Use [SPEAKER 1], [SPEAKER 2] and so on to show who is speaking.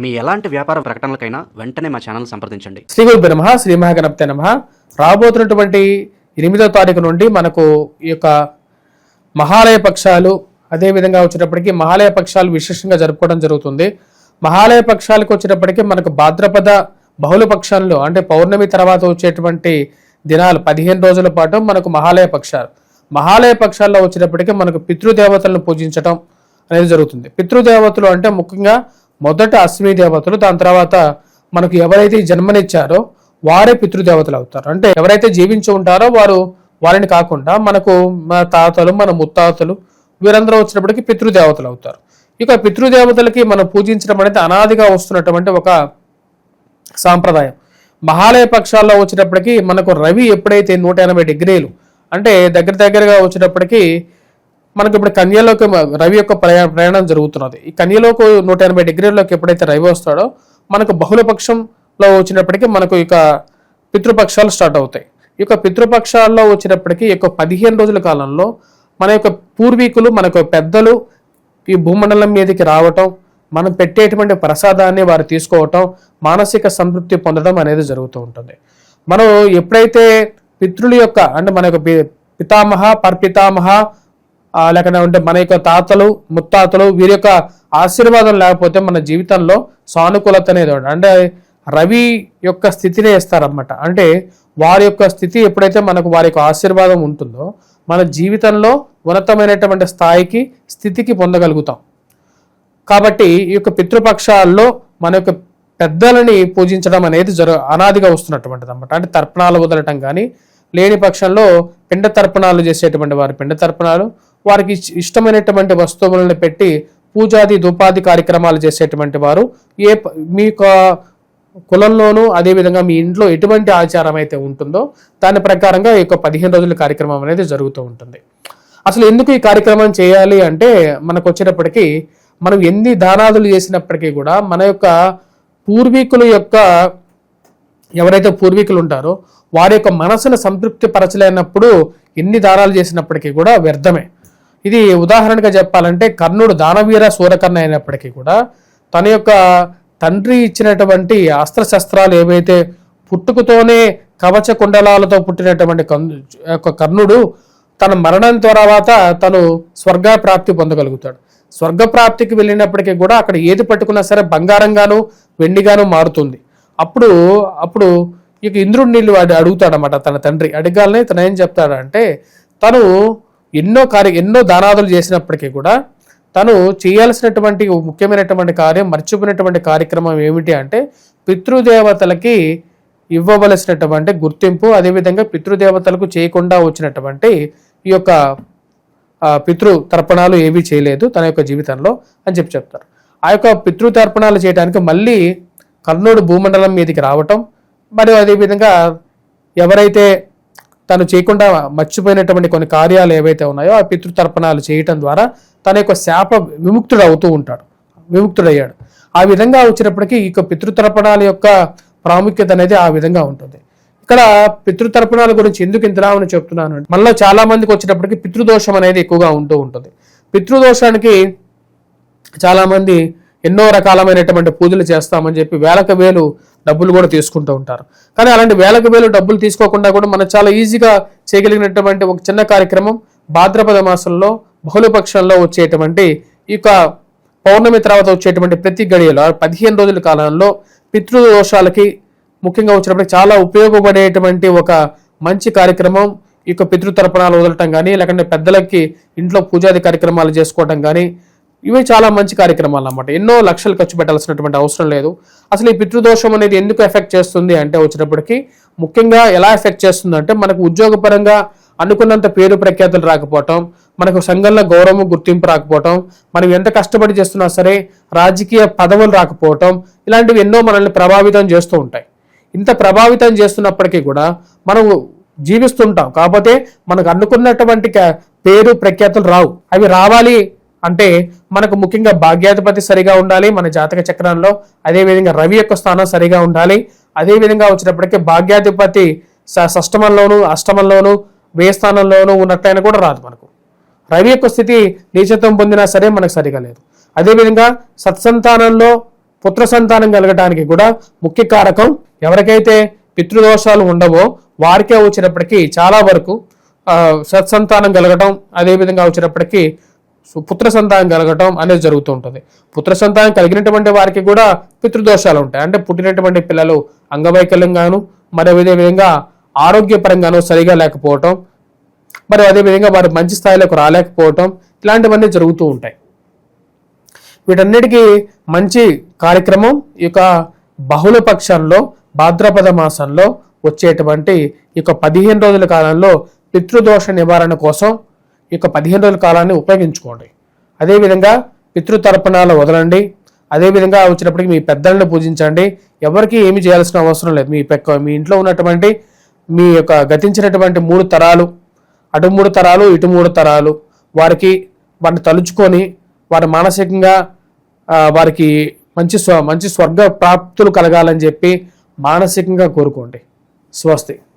[SPEAKER 1] మీ ఎలాంటి వ్యాపార ప్రకటనలకైనా వెంటనే మా ఛానల్ సంప్రదించండి.
[SPEAKER 2] శ్రీ గురు బ్రహ్మ శ్రీ మహాగణపతి నమ. రాబోతున్నటువంటి ఎనిమిదో తారీఖు నుండి మనకు ఈ యొక్క మహాలయ పక్షాలు అదేవిధంగా వచ్చేటప్పటికి మహాలయ పక్షాలు విశేషంగా జరుపుకోవడం జరుగుతుంది. మహాలయ పక్షాలకు వచ్చేటప్పటికి మనకు భాద్రపద బహుళ పక్షంలో అంటే పౌర్ణమి తర్వాత వచ్చేటువంటి దినాలు పదిహేను రోజుల పాటు మనకు మహాలయ పక్షాలు. మహాలయ పక్షాల్లో వచ్చేటప్పటికి మనకు పితృదేవతలను పూజించటం అనేది జరుగుతుంది. పితృదేవతలు అంటే ముఖ్యంగా మొదట అశ్విని దేవతలు దాని తర్వాత మనకు ఎవరైతే జన్మనిచ్చారో వారే పితృదేవతలు అవుతారు. అంటే ఎవరైతే జీవించి ఉంటారో వారు వారిని కాకుండా మనకు మన తాతలు మన ముత్తాతలు వీరందరూ వచ్చినప్పటికీ పితృదేవతలు అవుతారు. ఇక పితృదేవతలకి మనం పూజించడం అనేది అనాదిగా వస్తున్నటువంటి ఒక సాంప్రదాయం. మహాలయ పక్షాల్లో వచ్చేటప్పటికి మనకు రవి ఎప్పుడైతే నూట ఎనభై డిగ్రీలు అంటే దగ్గర దగ్గరగా వచ్చినప్పటికీ మనకు ఇప్పుడు కన్యలోకి రవి యొక్క ప్రయా ప్రయాణం జరుగుతున్నది. ఈ కన్యలోకి నూట ఎనభై డిగ్రీలోకి ఎప్పుడైతే రవి వస్తాడో మనకు బహుళపక్షంలో వచ్చినప్పటికీ మనకు ఇక పితృపక్షాలు స్టార్ట్ అవుతాయి. ఈ యొక్క పితృపక్షాల్లో వచ్చినప్పటికీ ఈ యొక్క పదిహేను రోజుల కాలంలో మన యొక్క పూర్వీకులు మన యొక్క పెద్దలు ఈ భూమండలం మీదకి రావటం మనం పెట్టేటువంటి ప్రసాదాన్ని వారు తీసుకోవటం మానసిక సంతృప్తి పొందడం అనేది జరుగుతూ ఉంటుంది. మనం ఎప్పుడైతే పితృల యొక్క అంటే మన యొక్క పితామహ పర్పితామహ లేకుండా ఉంటే మన యొక్క తాతలు ముత్తాతలు వీరి యొక్క ఆశీర్వాదం లేకపోతే మన జీవితంలో సానుకూలత అనేది అంటే రవి యొక్క స్థితినే ఇస్తారన్నమాట. అంటే వారి యొక్క స్థితి ఎప్పుడైతే మనకు వారి యొక్క ఆశీర్వాదం ఉంటుందో మన జీవితంలో ఉన్నతమైనటువంటి స్థాయికి స్థితికి పొందగలుగుతాం. కాబట్టి ఈ యొక్క పితృపక్షాల్లో మన యొక్క పెద్దలని పూజించడం అనేది జరు అనాదిగా వస్తున్నటువంటిది అనమాట అంటే తర్పణాలు వదలటం కానీ లేని పక్షంలో పిండ తర్పణాలు చేసేటువంటి వారు పిండ తర్పణాలు వారికి ఇష్టమైనటువంటి వస్తువులను పెట్టి పూజాది ధూపాది కార్యక్రమాలు చేసేటువంటి వారు. ఏ మీ యొక్క కులంలోనూ అదేవిధంగా మీ ఇంట్లో ఎటువంటి ఆచారం అయితే ఉంటుందో దాని ప్రకారంగా ఈ యొక్క పదిహేను రోజుల కార్యక్రమం అనేది జరుగుతూ ఉంటుంది. అసలు ఎందుకు ఈ కార్యక్రమం చేయాలి అంటే మనకు వచ్చేటప్పటికీ మనం ఎన్ని దానాదులు చేసినప్పటికీ కూడా మన యొక్క పూర్వీకుల యొక్క ఎవరైతే పూర్వీకులు ఉంటారో వారి యొక్క మనసును సంతృప్తి పరచలేనప్పుడు ఎన్ని దానాలు చేసినప్పటికీ కూడా వ్యర్థమే. ఇది ఉదాహరణగా చెప్పాలంటే కర్ణుడు దానవీర సూరకర్ణ అయినప్పటికీ కూడా తన యొక్క తండ్రి ఇచ్చినటువంటి అస్త్రశస్త్రాలు ఏవైతే పుట్టుకతోనే కవచ కుండలాలతో పుట్టినటువంటి కన్- యొక్క కర్ణుడు తన మరణం తర్వాత తను స్వర్గ ప్రాప్తి పొందగలుగుతాడు. స్వర్గ ప్రాప్తికి వెళ్ళినప్పటికీ కూడా అక్కడ ఏది పట్టుకున్నా సరే బంగారంగాను వెండిగాను మారుతుంది. అప్పుడు అప్పుడు ఇక ఇంద్రుడి నీళ్ళు అడుగుతాడనమాట తన తండ్రి. అడగాలనే తను ఏం చెప్తాడంటే తను ఎన్నో కార్య ఎన్నో దానాదులు చేసినప్పటికీ కూడా తను చేయాల్సినటువంటి ముఖ్యమైనటువంటి కార్యం మర్చిపోయినటువంటి కార్యక్రమం ఏమిటి అంటే పితృదేవతలకి ఇవ్వవలసినటువంటి గుర్తింపు అదేవిధంగా పితృదేవతలకు చేయకుండా వచ్చినటువంటి ఈ యొక్క పితృ తర్పణాలు ఏవీ చేయలేదు తన యొక్క జీవితంలో అని చెప్పి చెప్తారు. ఆ యొక్క పితృ తర్పణాలు చేయడానికి మళ్ళీ కర్ణుడు భూమండలం మీదకి రావటం మరియు అదేవిధంగా ఎవరైతే తను చేయకుండా మర్చిపోయినటువంటి కొన్ని కార్యాలు ఏవైతే ఉన్నాయో ఆ పితృతర్పణాలు చేయటం ద్వారా తన యొక్క శాప విముక్తుడు అవుతూ ఉంటాడు. విముక్తుడయ్యాడు. ఆ విధంగా వచ్చినప్పటికీ ఈ పితృతర్పణాల యొక్క ప్రాముఖ్యత అనేది ఆ విధంగా ఉంటుంది. ఇక్కడ పితృతర్పణాల గురించి ఎందుకు ఇంతలా అని చెప్తున్నాను మనలో చాలా మందికి వచ్చినప్పటికీ పితృదోషం అనేది ఎక్కువగా ఉంటూ ఉంటుంది. పితృదోషానికి చాలామంది ఎన్నో రకాలమైనటువంటి పూజలు చేస్తామని చెప్పి వేలకు వేలు డబ్బులు కూడా తీసుకుంటూ ఉంటారు. కానీ అలాంటి వేలకు వేలు డబ్బులు తీసుకోకుండా కూడా మనం చాలా ఈజీగా చేయగలిగినటువంటి ఒక చిన్న కార్యక్రమం భాద్రపద మాసంలో బహుళపక్షంలో వచ్చేటువంటి ఈ యొక్క పౌర్ణమి తర్వాత వచ్చేటువంటి ప్రతి గడియలో ఆ పదిహేను రోజుల కాలంలో పితృదోషాలకి ముఖ్యంగా వచ్చినప్పుడు చాలా ఉపయోగపడేటువంటి ఒక మంచి కార్యక్రమం ఈ యొక్క పితృతర్పణాలు వదలటం కానీ లేకుంటే పెద్దలకి ఇంట్లో పూజాది కార్యక్రమాలు చేసుకోవటం కానీ ఇవి చాలా మంచి కార్యక్రమాలు అన్నమాట. ఎన్నో లక్షలు ఖర్చు పెట్టాల్సినటువంటి అవసరం లేదు. అసలు ఈ పితృదోషం అనేది ఎందుకు ఎఫెక్ట్ చేస్తుంది అంటే వచ్చినప్పటికీ ముఖ్యంగా ఎలా ఎఫెక్ట్ చేస్తుంది అంటే మనకు ఉద్యోగపరంగా అనుకున్నంత పేరు ప్రఖ్యాతులు రాకపోవటం మనకు సంఘంలో గౌరవం గుర్తింపు రాకపోవటం మనం ఎంత కష్టపడి చేస్తున్నా సరే రాజకీయ పదవులు రాకపోవటం ఇలాంటివి ఎన్నో మనల్ని ప్రభావితం చేస్తూ ఉంటాయి. ఇంత ప్రభావితం చేస్తున్నప్పటికీ కూడా మనం జీవిస్తుంటాం. కాకపోతే మనకు అనుకున్నటువంటి పేరు ప్రఖ్యాతులు రావు. అవి రావాలి అంటే మనకు ముఖ్యంగా భాగ్యాధిపతి సరిగా ఉండాలి మన జాతక చక్రంలో అదేవిధంగా రవి యొక్క స్థానం సరిగా ఉండాలి. అదేవిధంగా వచ్చినప్పటికీ భాగ్యాధిపతి షష్టమంలోను అష్టమంలోను వ్యయ స్థానంలోనూ కూడా రాదు మనకు. రవి యొక్క స్థితి నీచత్వం పొందినా సరే మనకు సరిగా లేదు. అదేవిధంగా సత్సంతానంలో పుత్ర సంతానం కలగటానికి కూడా ముఖ్య కారకం ఎవరికైతే పితృదోషాలు ఉండవో వారికే వచ్చినప్పటికీ చాలా వరకు సత్సంతానం కలగటం అదేవిధంగా వచ్చినప్పటికీ పుత్ర సంతానం కలగటం అనేది జరుగుతూ ఉంటుంది. పుత్ర సంతానం కలిగినటువంటి వారికి కూడా పితృదోషాలు ఉంటాయి. అంటే పుట్టినటువంటి పిల్లలు అంగవైకల్యంగాను మరి అదే విధంగా ఆరోగ్యపరంగాను సరిగా లేకపోవటం మరి అదేవిధంగా వారు మంచి స్థాయిలోకి రాలేకపోవటం ఇలాంటివన్నీ జరుగుతూ ఉంటాయి. వీటన్నిటికీ మంచి కార్యక్రమం ఈ యొక్క బహుళ పక్షంలో భాద్రపద మాసంలో వచ్చేటువంటి ఈ యొక్క పదిహేను రోజుల కాలంలో పితృదోష నివారణ కోసం యొక్క పదిహేను రోజుల కాలాన్ని ఉపయోగించుకోండి. అదేవిధంగా పితృతర్పణాలు వదలండి. అదేవిధంగా వచ్చినప్పటికి మీ పెద్దలను పూజించండి. ఎవరికి ఏమి చేయాల్సిన అవసరం లేదు. మీ పెక్క మీ ఇంట్లో ఉన్నటువంటి మీ యొక్క గతించినటువంటి మూడు తరాలు అటు మూడు తరాలు ఇటు మూడు తరాలు వారికి వారిని తలుచుకొని వారి మానసికంగా వారికి మంచి స్వ మంచి స్వర్గ ప్రాప్తులు కలగాలని చెప్పి మానసికంగా కోరుకోండి. స్వస్తి.